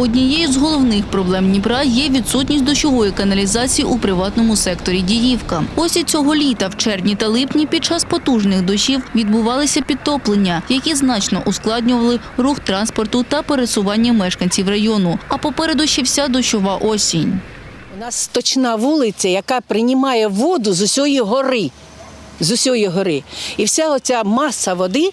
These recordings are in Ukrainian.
Однією з головних проблем Дніпра є відсутність дощової каналізації у приватному секторі Діївка. Ось і цього літа, в червні та липні, під час потужних дощів відбувалися підтоплення, які значно ускладнювали рух транспорту та пересування мешканців району. А попереду ще вся дощова осінь. У нас сточна вулиця, яка приймає воду з усієї гори. З усієї гори. І вся оця маса води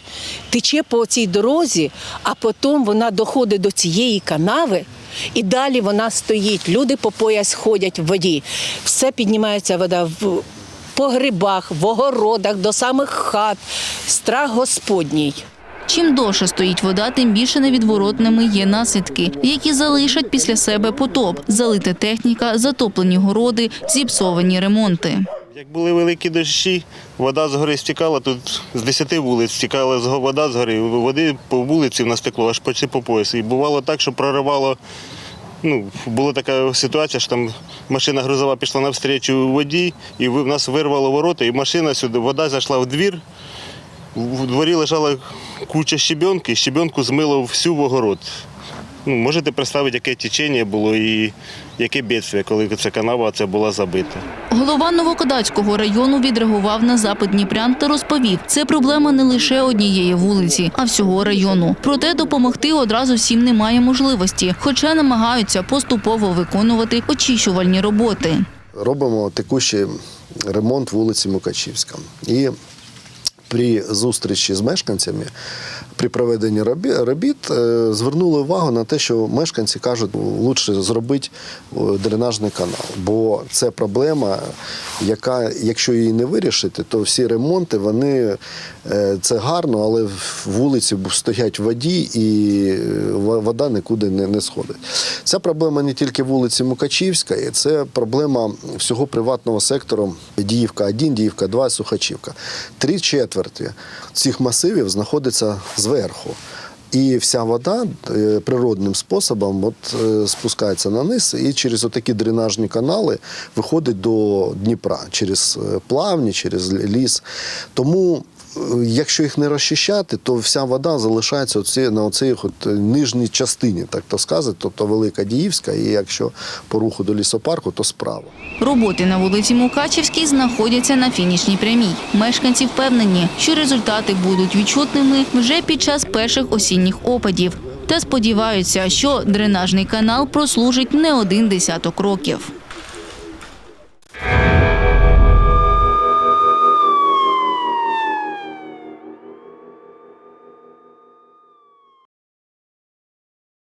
тече по цій дорозі, а потім вона доходить до цієї канави. І далі вона стоїть. Люди по пояс ходять в воді. Все піднімається вода в погребах, в огородах, до самих хат. Страх Господній. Чим довше стоїть вода, тим більше невідворотними є наслідки, які залишать після себе потоп, залита техніка, затоплені городи, зіпсовані ремонти. Як були великі дощі, вода з гори стікала, тут з 10 вулиць стікала вода з гори, води по вулиці в нас текло аж почти по пояс. І бувало так, що проривало. Ну, була така ситуація, що там машина грузова пішла навстрічу воді, і в нас вирвало ворота, і машина сюди, вода зайшла в двір. В дворі лежала куча щебенки, щебенку змило всю в огород. Ну, можете представити, яке течення було і яке бідствие, коли ця канава ця була забита. Голова Новокодацького району відреагував на запит Дніпрян та розповів, це проблема не лише однієї вулиці, а всього району. Проте допомогти одразу всім немає можливості, хоча намагаються поступово виконувати очищувальні роботи. робимо текущий ремонт вулиці Мукачівська. І при зустрічі з мешканцями при проведенні робіт е, звернули увагу на те, що мешканці кажуть, краще зробити дренажний канал, бо це проблема, яка, якщо її не вирішити, то всі ремонти вони е, це гарно, але вулиці стоять в воді і е, вода нікуди не, сходить. Ця проблема не тільки вулиці Мукачівська, це проблема всього приватного сектору Діївка 1, Діївка 2, Сухачівка. Три четверті цих масивів знаходиться зверху. І вся вода е, природним способом от, е, спускається на низ і через отакі дренажні канали виходить до Дніпра через е, плавні, через ліс. Тому, якщо їх не розчищати, то вся вода залишається оці, на оцій от е, нижній частині, так то сказати, тобто Велика Діївська, і якщо по руху до лісопарку, то справа. Роботи на вулиці Мукачівській знаходяться на фінішній прямій. Мешканці впевнені, що результати будуть відчутними вже під час перших осінніх опадів. Та сподіваються, що дренажний канал прослужить не один десяток років.